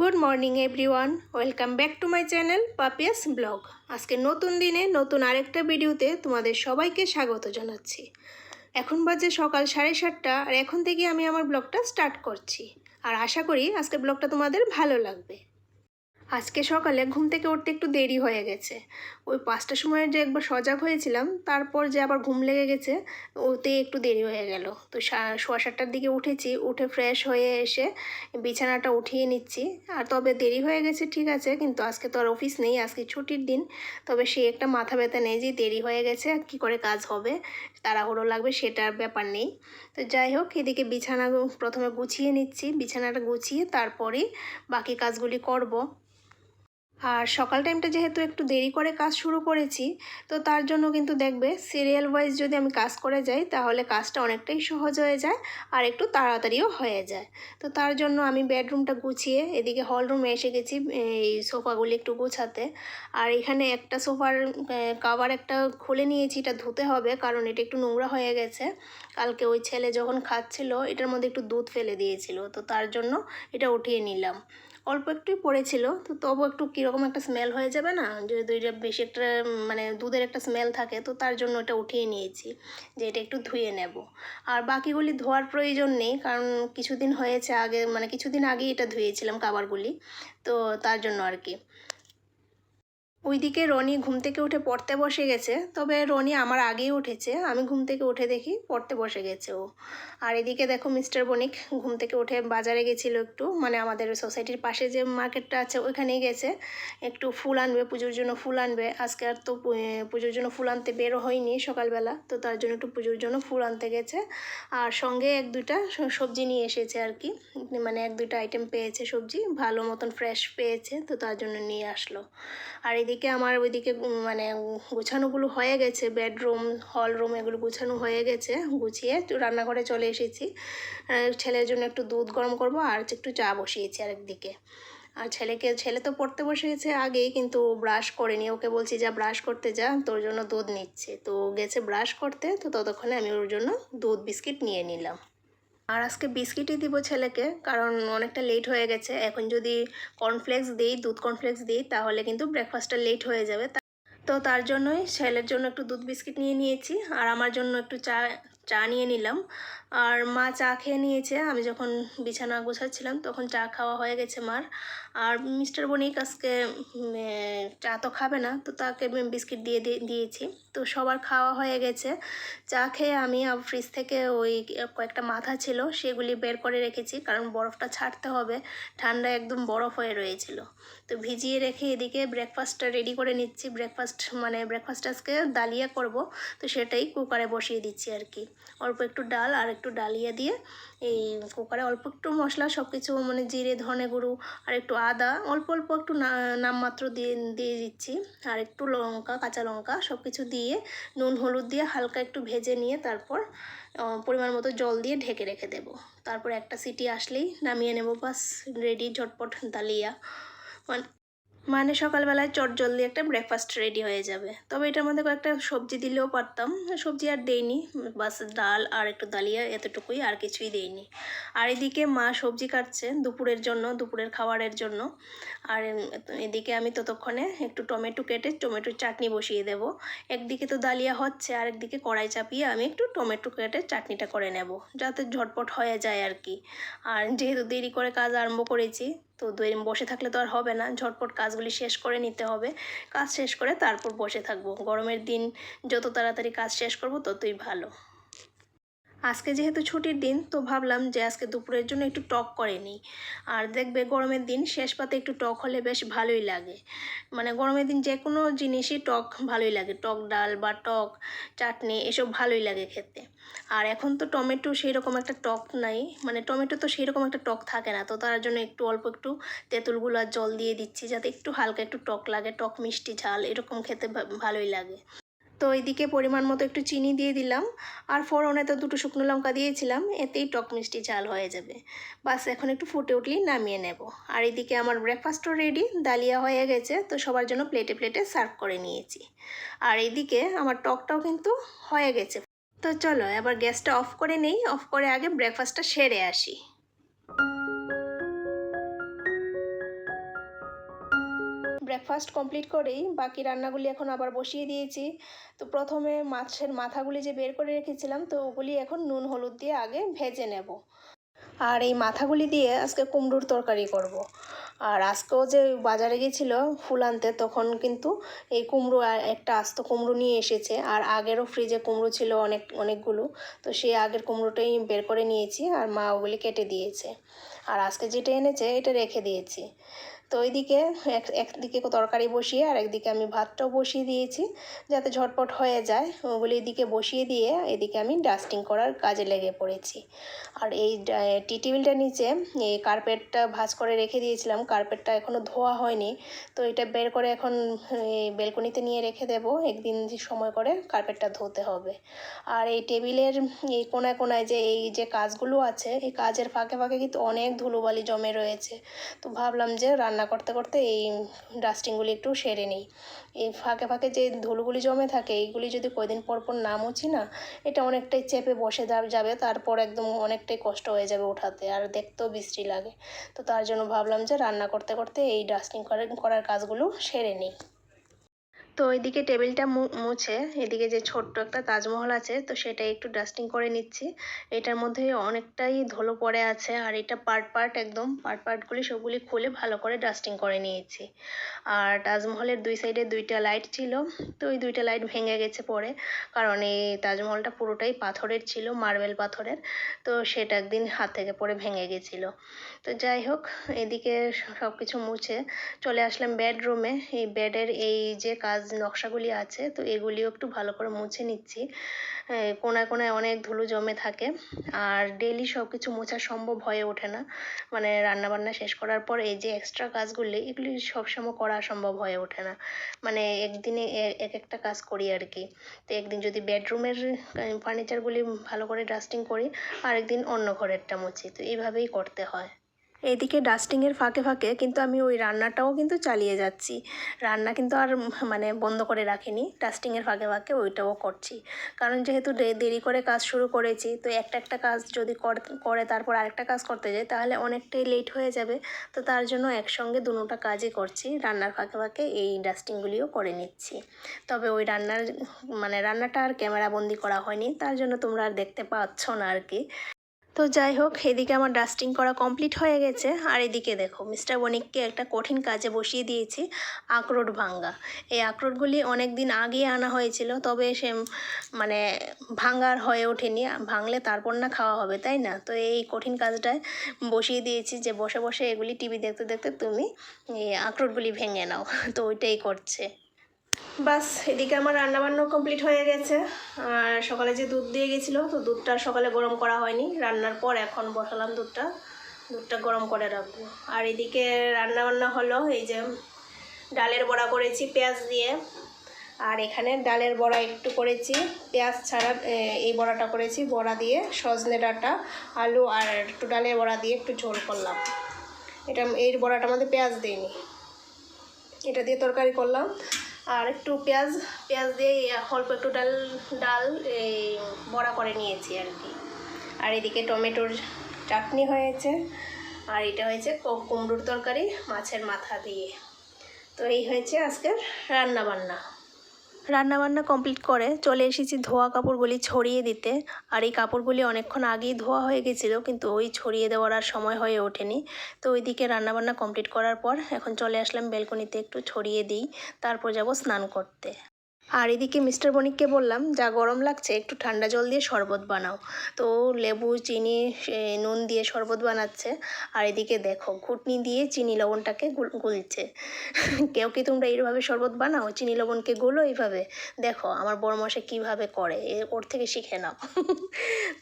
Good morning everyone welcome back to my channel Papiya's vlog আজকে নতুন দিনে নতুন আরেকটা ভিডিওতে তোমাদের সবাইকে স্বাগত জানাচ্ছি। এখন বাজে সকাল সাড়ে সাতটা আর এখন থেকে আমি আমার ব্লগটা স্টার্ট করছি। আর আশা করি আজকে ব্লগটা তোমাদের ভালো লাগবে। আজকে সকালে ঘুম থেকে উঠতে একটু দেরি হয়ে গেছে। ওই পাঁচটার সময় যে একবার সজাগ হয়েছিলাম, তারপর যে আবার ঘুম লেগে গেছে, ওতে একটু দেরি হয়ে গেল। তো সোয়া সাতটার দিকে উঠেছি, উঠে ফ্রেশ হয়ে এসে বিছানাটা উঠিয়ে নিচ্ছি। আর তবে দেরি হয়ে গেছে, ঠিক আছে, কিন্তু আজকে তো আর অফিস নেই, আজকে ছুটির দিন। তবে সে একটা মাথা ব্যথা নেই যে দেরি হয়ে গেছে কি করে কাজ হবে? তাড়াহুড়ো লাগবে, সেটার ব্যাপার নেই। তো যাই হোক, এদিকে বিছানা প্রথমে গুছিয়ে নিচ্ছি, বিছানাটা গুছিয়ে তারপরে বাকি কাজগুলি করব। আর সকাল টাইমটা যেহেতু একটু দেরি করে কাজ শুরু করেছি, তো তার জন্য কিন্তু দেখবে সিরিয়াল ওয়াইজ যদি আমি কাজ করে যাই, তাহলে কাজটা অনেকটাই সহজ হয়ে যায় আর একটু তাড়াতাড়িও হয়ে যায়। তো তার জন্য আমি বেডরুমটা গুছিয়ে এদিকে হল রুমে এসে গেছি, এই সোফাগুলি একটু গোছাতে। আর এখানে একটা সোফার কাভার একটা খুলে নিয়েছি, এটা ধুতে হবে কারণ এটা একটু নোংরা হয়ে গেছে। কালকে ওই ছেলে যখন খাচ্ছিল, এটার মধ্যে একটু দুধ ফেলে দিয়েছিল, তো তার জন্য এটা উঠিয়ে নিলাম। অল্প একটুই পড়েছিল, তো তবু একটু কীরকম একটা স্মেল হয়ে যাবে না? যদি দুইটা বেশি একটা মানে দুধের একটা স্মেল থাকে, তো তার জন্য এটা উঠিয়ে নিয়েছি যে এটা একটু ধুয়ে নেব। আর বাকিগুলি ধোয়ার প্রয়োজন নেই, কারণ কিছুদিন হয়েছে আগে মানে কিছুদিন আগেই এটা ধুয়েছিলাম কাবারগুলি, তো তার জন্য আর কি। ওইদিকে রনি ঘুম থেকে উঠে পড়তে বসে গেছে, তবে রনি আমার আগেই উঠেছে। আমি ঘুম থেকে উঠে দেখি পড়তে বসে গেছে ও। আর এদিকে দেখো মিস্টার বণিক ঘুম থেকে উঠে বাজারে গেছিল একটু মানে আমাদের সোসাইটির পাশে যে মার্কেটটা আছে ওইখানেই গেছে। একটু ফুল আনবে, পুজোর জন্য ফুল আনবে। আজকে আর তো পুজোর জন্য ফুল আনতে বেরো হয়নি সকালবেলা, তো তার জন্য একটু পুজোর জন্য ফুল আনতে গেছে। আর সঙ্গে এক দুইটা সবজি নিয়ে এসেছে আর কি। মানে এক দুইটা আইটেম পেয়েছে সবজি, ভালো মতন ফ্রেশ পেয়েছে, তো তার জন্য নিয়ে আসলো। আর এদিকে আমার ওইদিকে মানে গুছানোগুলো হয়ে গেছে বেডরুম হল রুম এগুলো গুছানো হয়ে গেছে, গুছিয়ে রান্নাঘরে চলে এসেছি। ছেলের জন্য একটু দুধ গরম করব আর একটু চা বসিয়েছি আরেকদিকে আর ছেলেকে, ছেলে তো পড়তে বসেছে আগেই, কিন্তু ব্রাশ করেনি। ওকে বলছি, যা ব্রাশ করতে যা, তোর জন্য দুধ নিচ্ছে। তো গেছে ব্রাশ করতে, তো ততক্ষণে আমি ওর জন্য দুধ, বিস্কিট নিয়ে নিলাম। আর আজকে বিস্কিটই দিব ছেলেকে, কারণ অনেকটা লেট হয়ে গেছে। এখন যদি কর্নফ্লেক্স দিই, দুধ কর্নফ্লেক্স দিই, তাহলে কিন্তু ব্রেকফাস্টটা লেট হয়ে যাবে। তো তার জন্যই ছেলের জন্য একটু দুধ বিস্কিট নিয়ে নিয়েছি, আর আমার জন্য একটু চা চা নিয়ে নিলাম। আর মা চা খেয়ে নিয়েছে। আমি যখন বিছানা গোছাচ্ছিলাম, তখন চা খাওয়া হয়ে গেছে মার। আর মিস্টার বণিক আজকে চা তো খাবে না, তো তাকে বিস্কিট দিয়ে দিয়েছি। তো সবার খাওয়া হয়ে গেছে। চা খেয়ে আমি ফ্রিজ থেকে ওই কয়েকটা মাথা ছিল, সেগুলি বের করে রেখেছি, কারণ বরফটা ছাড়তে হবে। ঠান্ডা একদম বরফ হয়ে রয়েছিল। তো ভিজিয়ে রেখে এদিকে ব্রেকফাস্টটা রেডি করে নিচ্ছি। ব্রেকফাস্ট মানে ব্রেকফাস্ট আজকে ডালিয়া করব, তো সেটাই কুকারে বসিয়ে দিচ্ছি আর কি। অল্প একটু ডাল আর একটু ডালিয়া দিয়ে, এই কুকারে অল্প একটু মশলা সব কিছু মানে জিরে, ধনে গুঁড়ো আর একটু আদা, অল্প অল্প একটু নামমাত্র দিয়ে দিয়ে দিচ্ছি। আর একটু লঙ্কা, কাঁচা লঙ্কা সব কিছু দিয়ে নুন, হলুদ দিয়ে হালকা একটু ভেজে নিয়ে তারপর পরিমাণ মতো জল দিয়ে ঢেকে রেখে দেব। তারপর একটা সিটি আসলেই নামিয়ে নেব। বাস, রেডি, ঝটপট ডালিয়া মানে সকালবেলায় চট জলদি একটা ব্রেকফাস্ট রেডি হয়ে যাবে। তবে এটার মধ্যে কয়েকটা সবজি দিলেও পারতাম। সবজি আর দেইনি। বাস ডাল আর একটু দালিয়া এতটুকুই, আর কিছুই দেইনি। আর এদিকে মা সবজি কাটছে দুপুরের জন্য, দুপুরের খাবারের জন্য। আর এদিকে আমি ততক্ষণে একটু টমেটো কেটে টমেটোর চাটনি বসিয়ে দেব। একদিকে তো দালিয়া হচ্ছে, আর একদিকে কড়াই চাপিয়ে আমি একটু টমেটো কেটে চাটনিটা করে নেব, যাতে ঝটপট হয়ে যায় আর কি। আর যেহেতু দেরি করে কাজ আরম্ভ করেছি তো দুই বসে থাকলে তো আর হবে না। ঝটপট কাজগুলি শেষ করে নিতে হবে। কাজ শেষ করে তারপর বসে থাকব। গরমের দিন যত তাড়াতাড়ি কাজ শেষ করব ততই ভালো। আজকে যেহেতু ছুটির দিন, তো ভাবলাম যে আজকে দুপুরের জন্য একটু টক করে নিই। আর দেখবে গরমের দিন শেষ পাতে একটু টক হলে বেশ ভালোই লাগে। মানে গরমের দিন যে কোনো জিনিসই টক ভালোই লাগে। টক ডাল বা টক চাটনি এসব ভালোই লাগে খেতে। আর এখন তো টমেটো সেই রকম একটা টক নাই। মানে টমেটো তো সেই রকম একটা টক থাকে না। তো তার জন্য একটু অল্প একটু তেঁতুলগুলো আর জল দিয়ে দিচ্ছি যাতে একটু হালকা একটু টক লাগে। টক মিষ্টি ঝাল এরকম খেতে ভালোই লাগে। তো এইদিকে পরিমাণ মতো একটু চিনি দিয়ে দিলাম। আর ফোড়নে তো দুটো শুকনো লঙ্কা দিয়েছিলাম, এতেই টক মিষ্টি ঝাল হয়ে যাবে। বাস, এখন একটু ফুটে উঠলেই নামিয়ে নেব। আর এদিকে আমার ব্রেকফাস্টও রেডি ডালিয়া হয়ে গেছে, তো সবার জন্য প্লেটে প্লেটে সার্ভ করে নিয়েছি। আর এদিকে আমার টকটাও কিন্তু হয়ে গেছে। তো চলো, এবার গ্যাসটা অফ করে নেই অফ করে আগে ব্রেকফাস্টটা সেরে আসি। ব্রেকফাস্ট কমপ্লিট করেই বাকি রান্নাগুলি এখন আবার বসিয়ে দিয়েছি। তো প্রথমে মাছের মাথাগুলি যে বের করে রেখেছিলাম, তো ওগুলি এখন নুন, হলুদ দিয়ে আগে ভেজে নেব। আর এই মাথাগুলি দিয়ে আজকে কুমড়োর তরকারি করব। আর আজকেও যে বাজারে গেছিল ফুল আনতে, তখন কিন্তু এই কুমড়ো একটা আস্ত কুমড়ো নিয়ে এসেছে। আর আগেরও ফ্রিজে কুমড়ো ছিল অনেক, অনেকগুলো। তো সেই আগের কুমড়োটাই বের করে নিয়েছি, আর মা ওগুলি কেটে দিয়েছে। আর আজকে যেটা এনেছে, এটা রেখে দিয়েছি। তো ওইদিকে এক, একদিকে তরকারি বসিয়ে আর একদিকে আমি ভাতটাও বসিয়ে দিয়েছি যাতে ঝটপট হয়ে যায়। ওগুলি এদিকে বসিয়ে দিয়ে এদিকে আমি ডাস্টিং করার কাজে লেগে পড়েছি। আর এই টি টেবিলটার নিচে এই কার্পেটটা ভাজ করে রেখে দিয়েছিলাম। কার্পেটটা এখনও ধোয়া হয়নি। তো এটা বের করে এখন বেলকনিতে নিয়ে রেখে দেব। একদিন সময় করে কার্পেটটা ধুতে হবে। আর এই টেবিলের এই কোনায় কোনায় যে এই যে কাজগুলো আছে, এই কাজের ফাঁকে ফাঁকে কিন্তু অনেক ধুলোবালি জমে রয়েছে। তো ভাবলাম যে রান্না করতে করতে এই ডাস্টিংগুলি একটু সেরে নিই। এই ফাঁকে ফাঁকে যে ধুলগুলি জমে থাকে, এইগুলি যদি কয়দিন পর পর না মুছি না, এটা অনেকটাই চেপে বসে যাবে, তারপর একদম অনেকটাই কষ্ট হয়ে যাবে ওঠাতে, আর দেখতেও বিশ্রী লাগে। তো তার জন্য ভাবলাম যে রান্না করতে করতে এই ডাস্টিং করার কাজগুলো সেরে নিই। তো ওইদিকে টেবিলটা মুছে, এদিকে যে ছোট্ট একটা তাজমহল আছে, তো সেটা একটু ডাস্টিং করে নিচ্ছি। এটার মধ্যে অনেকটাই ধুলো পড়ে আছে, আর এটা পার্ট পার্ট একদম পার্ট পার্টগুলি সবগুলি খুলে ভালো করে ডাস্টিং করে নিয়েছি। আর তাজমহলের দুই সাইডে দুইটা লাইট ছিল, তো ওই দুইটা লাইট ভেঙে গেছে পরে, কারণ এই তাজমহলটা পুরোটাই পাথরের ছিল মার্বেল পাথরের, তো সেটা একদিন হাত থেকে পরে ভেঙে গেছিল। তো যাই হোক, এদিকে সব কিছু মুছে চলে আসলাম বেডরুমে এই বেডের এই যে কাজ নকশাগুলি আছে, তো এগুলিও একটু ভালো করে মুছে নিচ্ছি। কোনায় কোনায় অনেক ধুলো জমে থাকে, আর ডেলি সব কিছু মোছা সম্ভব হয়ে ওঠে না। মানে রান্নাবান্না শেষ করার পর এই যে এক্সট্রা কাজগুলি, এগুলি সবসময় করা সম্ভব হয়ে ওঠে না। মানে একদিনে এক একটা কাজ করি আর কি। তো একদিন যদি বেডরুমের ফার্নিচারগুলি ভালো করে ডাস্টিং করি, আরেকদিন অন্য ঘরেরটা মুছি। তো এইভাবেই করতে হয়। এদিকে ডাস্টিংয়ের ফাঁকে ফাঁকে কিন্তু আমি ওই রান্নাটাও কিন্তু চালিয়ে যাচ্ছি। রান্না কিন্তু আর মানে বন্ধ করে রাখিনি। ডাস্টিংয়ের ফাঁকে ফাঁকে ওইটাও করছি। কারণ যেহেতু দেরি করে কাজ শুরু করেছি, তো একটা একটা কাজ যদি করে তারপর আরেকটা কাজ করতে যাই, তাহলে অনেকটাই লেট হয়ে যাবে। তো তার জন্য একসঙ্গে দুটোটা কাজই করছি। রান্নার ফাঁকে ফাঁকে এই ডাস্টিংগুলিও করে নিচ্ছি। তবে ওই রান্নার মানে রান্নাটা আর ক্যামেরাবন্দি করা হয়নি। তার জন্য তোমরা আর দেখতে পাচ্ছ না আর কি। তো যাই হোক, এদিকে আমার ডাস্টিং করা কমপ্লিট হয়ে গেছে। আর এদিকে দেখো মিস্টার বণিককে একটা কঠিন কাজে বসিয়ে দিয়েছি, আখরোট ভাঙ্গা। এই আখরোটগুলি অনেক দিন আগেই আনা হয়েছিল, তবে সে মানে ভাঙ্গার হয়ে ওঠেনি। ভাঙলে তারপর না খাওয়া হবে, তাই না? তো এই কঠিন কাজটায় বসিয়ে দিয়েছি যে বসে বসে এগুলি টিভি দেখতে দেখতে তুমি এই আখরোটগুলি ভেঙে নাও। তো ওইটাই করছে। বাস, এদিকে আমার রান্নাবান্নাও কমপ্লিট হয়ে গেছে। আর সকালে যে দুধ দিয়ে গেছিল, তো দুধটা সকালে গরম করা হয়নি। রান্নার পর এখন বসালাম দুধটা। দুধটা গরম করে রাখব। আর এদিকে রান্নাবান্না হলো, এই যে ডালের বড়া করেছি পেঁয়াজ দিয়ে। আর এখানে ডালের বড়া একটু করেছি। পেঁয়াজ ছাড়া এই বড়াটা করেছি, বড়া দিয়ে সজনে ডাঁটা, আলু আর একটু ডালের বড়া দিয়ে একটু ঝোল করলাম। এটা এই বড়াটা আমাদের পেঁয়াজ দিইনি এটা দিয়ে তরকারি করলাম। আর একটু পেঁয়াজ পেঁয়াজ দিয়ে অল্প একটু ডাল ডাল এই বড়া করে নিয়েছি আর কি। আর এদিকে টমেটোর চাটনি হয়েছে। আর এটা হয়েছে কুমড়োর তরকারি মাছের মাথা দিয়ে। তো এই হয়েছে আজকের রান্না বান্না রান্নাবান্না কমপ্লিট করে চলে এসেছি ধোয়া কাপড়গুলি ছড়িয়ে দিতে। আর এই কাপড়গুলি অনেকক্ষণ আগেই ধোয়া হয়ে গেছিল, কিন্তু ওই ছড়িয়ে দেওয়ার আর সময় হয়ে ওঠেনি। তো ওইদিকে রান্নাবান্না কমপ্লিট করার পর এখন চলে আসলাম বেলকনিতে একটু ছড়িয়ে দিই, তারপর যাব স্নান করতে। আর এদিকে মিস্টার বণিককে বললাম, যা গরম লাগছে, একটু ঠান্ডা জল দিয়ে শরবত বানাও। তো লেবু, চিনি নুন দিয়ে শরবত বানাচ্ছে। আর এদিকে দেখো, ঘুটনি দিয়ে চিনি লবণটাকে গুলছে। কেউ কি তোমরা এইভাবে শরবত বানাও? চিনি লবণকে গুলো এইভাবে? দেখো, আমার বড় মশাই কীভাবে করে ওর থেকে শিখে নাও।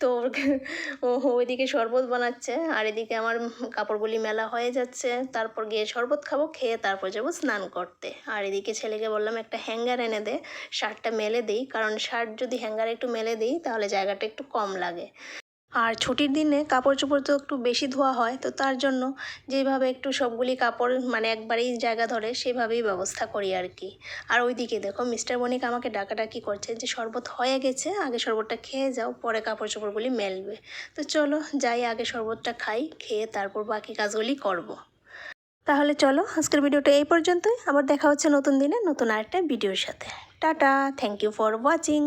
তো ওইদিকে শরবত বানাচ্ছে, আর এদিকে আমার কাপড়গুলি মেলা হয়ে যাচ্ছে। তারপর গিয়ে শরবত খাব, খেয়ে তারপর যাব স্নান করতে। আর এদিকে ছেলেকে বললাম, একটা হ্যাঙ্গার এনে দে। শার্টটা মেলে দিই। কারণ শার্ট যদি হ্যাঙ্গারে একটু মেলে দিই, তাহলে জায়গাটা একটু কম লাগে। আর ছুটির দিনে কাপড় চোপড় তো একটু বেশি ধোয়া হয়, তো তার জন্য যেভাবে একটু সবগুলি কাপড় মানে একবারেই জায়গা ধরে, সেভাবেই ব্যবস্থা করি আর কি। আর ওইদিকে দেখো, মিস্টার বণিক আমাকে ডাকাডাকি করছে যে, শরবত হয়ে গেছে, আগে শরবতটা খেয়ে যাও, পরে কাপড় চোপড়গুলি মেলবে। তো চলো, যাই, আগে শরবতটা খাই, খেয়ে তারপর বাকি কাজগুলি করব। তাহলে চলো আজকের ভিডিওটা এই পর্যন্তই। আবার দেখা হচ্ছে নতুন দিনে নতুন আরেকটা ভিডিওর সাথে। Tata thank you for watching